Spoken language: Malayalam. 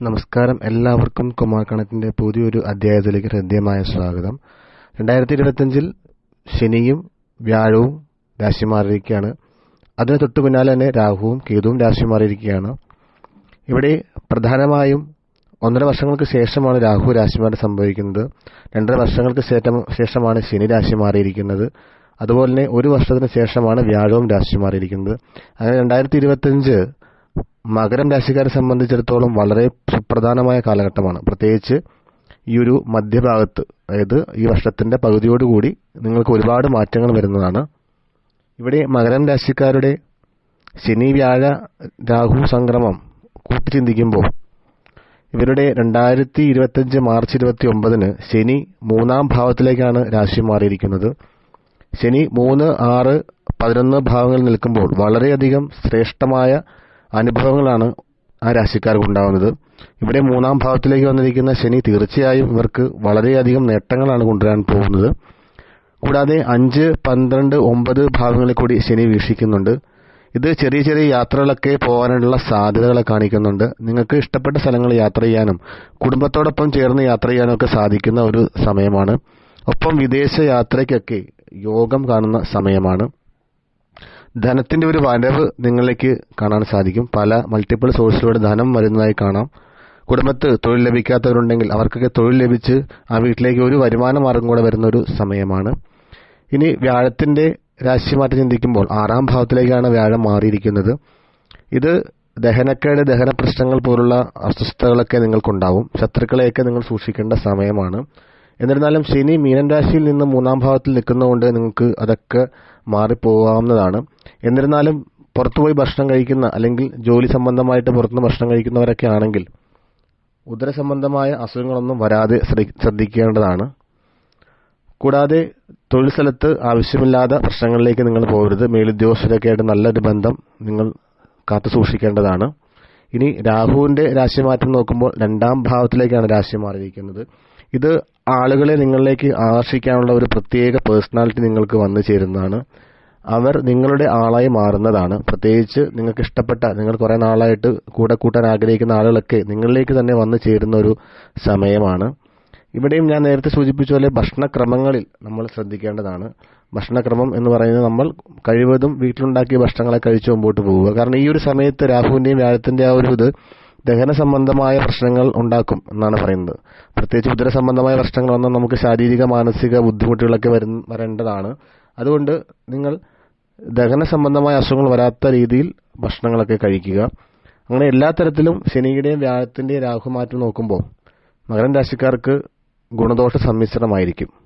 നമസ്കാരം. എല്ലാവർക്കും കുമാർ കണക്കിന്റെ പുതിയൊരു അധ്യായത്തിലേക്ക് ഹൃദ്യമായ സ്വാഗതം. രണ്ടായിരത്തി ഇരുപത്തിയഞ്ചിൽ ശനിയും വ്യാഴവും രാശി മാറിയിരിക്കുകയാണ് അതിന് തൊട്ടു പിന്നാലെ തന്നെ രാഹുവും കേതുവും രാശി മാറിയിരിക്കുകയാണ് ഇവിടെ പ്രധാനമായും ഒന്നര വർഷങ്ങൾക്ക് ശേഷമാണ് രാഹു രാശി മാറി സംഭവിക്കുന്നത്. രണ്ടര വർഷങ്ങൾക്ക് ശേഷം ശേഷമാണ് ശനി രാശി മാറിയിരിക്കുന്നത് അതുപോലെ തന്നെ ഒരു വർഷത്തിന് ശേഷമാണ് വ്യാഴവും രാശി മാറിയിരിക്കുന്നത് അങ്ങനെ രണ്ടായിരത്തി ഇരുപത്തിയഞ്ച് മകരം രാശിക്കാരെ സംബന്ധിച്ചിടത്തോളം വളരെ സുപ്രധാനമായ കാലഘട്ടമാണ്. പ്രത്യേകിച്ച് ഈ ഒരു മധ്യഭാഗത്ത് അതായത് ഈ വർഷത്തിന്റെ പകുതിയോടുകൂടി നിങ്ങൾക്ക് ഒരുപാട് മാറ്റങ്ങൾ വരുന്നതാണ്. ഇവിടെ മകരം രാശിക്കാരുടെ ശനി വ്യാഴ രാഹു സംക്രമം കൂട്ടിച്ചിന്തിക്കുമ്പോൾ ഇവരുടെ രണ്ടായിരത്തി ഇരുപത്തിയഞ്ച് മാർച്ച് ഇരുപത്തി ഒമ്പതിന് ശനി മൂന്നാം ഭാവത്തിലേക്കാണ് രാശി മാറിയിരിക്കുന്നത്. ശനി മൂന്ന് ആറ് പതിനൊന്ന് ഭാവങ്ങളിൽ നിൽക്കുമ്പോൾ വളരെയധികം ശ്രേഷ്ഠമായ അനുഭവങ്ങളാണ് ആ രാശിക്കാർക്ക് ഉണ്ടാകുന്നത് ഇവിടെ മൂന്നാം ഭാവത്തിലേക്ക് വന്നിരിക്കുന്ന ശനി തീർച്ചയായും ഇവർക്ക് വളരെയധികം നേട്ടങ്ങളാണ് കൊണ്ടുവരാൻ പോകുന്നത്. കൂടാതെ അഞ്ച് പന്ത്രണ്ട് ഒമ്പത് ഭാവങ്ങളിൽ കൂടി ശനി വീക്ഷിക്കുന്നുണ്ട്. ഇത് ചെറിയ ചെറിയ യാത്രകളൊക്കെ പോകാനുള്ള സാധ്യതകളെ കാണിക്കുന്നുണ്ട്. നിങ്ങൾക്ക് ഇഷ്ടപ്പെട്ട സ്ഥലങ്ങൾ യാത്ര ചെയ്യാനും കുടുംബത്തോടൊപ്പം ചേർന്ന് യാത്ര ചെയ്യാനും ഒക്കെ സാധിക്കുന്ന ഒരു സമയമാണ്. ഒപ്പം വിദേശ യാത്രയ്ക്കൊക്കെ യോഗം കാണുന്ന സമയമാണ്. ധനത്തിന്റെ ഒരു വരവ് നിങ്ങളിലേക്ക് കാണാൻ സാധിക്കും. പല മൾട്ടിപ്പിൾ സോഴ്സിലൂടെ ധനം വരുന്നതായി കാണാം. കുടുംബത്ത് തൊഴിൽ ലഭിക്കാത്തവരുണ്ടെങ്കിൽ അവർക്കൊക്കെ തൊഴിൽ ലഭിച്ച് ആ വീട്ടിലേക്ക് ഒരു വരുമാന മാർഗം കൂടെ വരുന്ന ഒരു സമയമാണ്. ഇനി വ്യാഴത്തിന്റെ രാശിമാറ്റം ചിന്തിക്കുമ്പോൾ ആറാം ഭാവത്തിലേക്കാണ് വ്യാഴം മാറിയിരിക്കുന്നത്. ഇത് ദഹനക്കേട് ദഹന പ്രശ്നങ്ങൾ പോലുള്ള അസ്വസ്ഥതകളൊക്കെ നിങ്ങൾക്കുണ്ടാവും. ശത്രുക്കളെയൊക്കെ നിങ്ങൾ സൂക്ഷിക്കേണ്ട സമയമാണ്. എന്നിരുന്നാലും ശനി മീനൻ രാശിയിൽ നിന്ന് മൂന്നാം ഭാവത്തിൽ നിൽക്കുന്നതുകൊണ്ട് നിങ്ങൾക്ക് അതൊക്കെ മാറിപ്പോകാവുന്നതാണ്. എന്നിരുന്നാലും പുറത്തുപോയി ഭക്ഷണം കഴിക്കുന്ന അല്ലെങ്കിൽ ജോലി സംബന്ധമായിട്ട് പുറത്തുനിന്ന് ഭക്ഷണം കഴിക്കുന്നവരൊക്കെ ആണെങ്കിൽ ഉദര സംബന്ധമായ അസുഖങ്ങളൊന്നും വരാതെ ശ്രദ്ധിക്കേണ്ടതാണ്. കൂടാതെ തൊഴിൽ സ്ഥലത്ത് ആവശ്യമില്ലാത്ത പ്രശ്നങ്ങളിലേക്ക് നിങ്ങൾ പോകരുത്. മേലുദ്യോഗസ്ഥരൊക്കെ ആയിട്ട് നല്ലൊരു ബന്ധം നിങ്ങൾ കാത്തു സൂക്ഷിക്കേണ്ടതാണ്. ഇനി രാഹുവിന്റെ രാശിമാറ്റം നോക്കുമ്പോൾ രണ്ടാം ഭാവത്തിലേക്കാണ് രാശി മാറിയിരിക്കുന്നത്. ഇത് ആളുകളെ നിങ്ങളിലേക്ക് ആകർഷിക്കാനുള്ള ഒരു പ്രത്യേക പേഴ്സണാലിറ്റി നിങ്ങൾക്ക് വന്നു ചേരുന്നതാണ്. അവർ നിങ്ങളുടെ ആളായി മാറുന്നതാണ്. പ്രത്യേകിച്ച് നിങ്ങൾക്ക് ഇഷ്ടപ്പെട്ട നിങ്ങൾ കുറേ നാളായിട്ട് കൂടെ കൂട്ടാൻ ആഗ്രഹിക്കുന്ന ആളുകളൊക്കെ നിങ്ങളിലേക്ക് തന്നെ വന്നു ചേരുന്ന ഒരു സമയമാണ്. ഇവിടെയും ഞാൻ നേരത്തെ സൂചിപ്പിച്ച പോലെ ഭക്ഷണക്രമങ്ങളിൽ നമ്മൾ ശ്രദ്ധിക്കേണ്ടതാണ്. ഭക്ഷണക്രമം എന്ന് പറയുന്നത് നമ്മൾ കഴിവതും വീട്ടിലുണ്ടാക്കിയ ഭക്ഷണങ്ങളെ കഴിച്ച് മുമ്പോട്ട് പോവുക. കാരണം ഈ ഒരു സമയത്ത് രാഹുവിന്റെയും വ്യാഴത്തിന്റെ ആ ഒരു ഇത് ദഹന സംബന്ധമായ പ്രശ്നങ്ങൾ ഉണ്ടാക്കും എന്നാണ് പറയുന്നത്. പ്രത്യേകിച്ച് ഉദര സംബന്ധമായ പ്രശ്നങ്ങൾ വന്നാൽ നമുക്ക് ശാരീരിക മാനസിക ബുദ്ധിമുട്ടുകളൊക്കെ വരും വരേണ്ടതാണ്. അതുകൊണ്ട് നിങ്ങൾ ദഹന സംബന്ധമായ അസുഖങ്ങൾ വരാത്ത രീതിയിൽ ഭക്ഷണങ്ങളൊക്കെ കഴിക്കുക. അങ്ങനെ എല്ലാ തരത്തിലും ശനിയുടെയും വ്യാഴത്തിന്റെയും രാഹുമാറ്റം നോക്കുമ്പോൾ മകരം രാശിക്കാർക്ക് ഗുണദോഷ സമ്മിശ്രണമായിരിക്കും.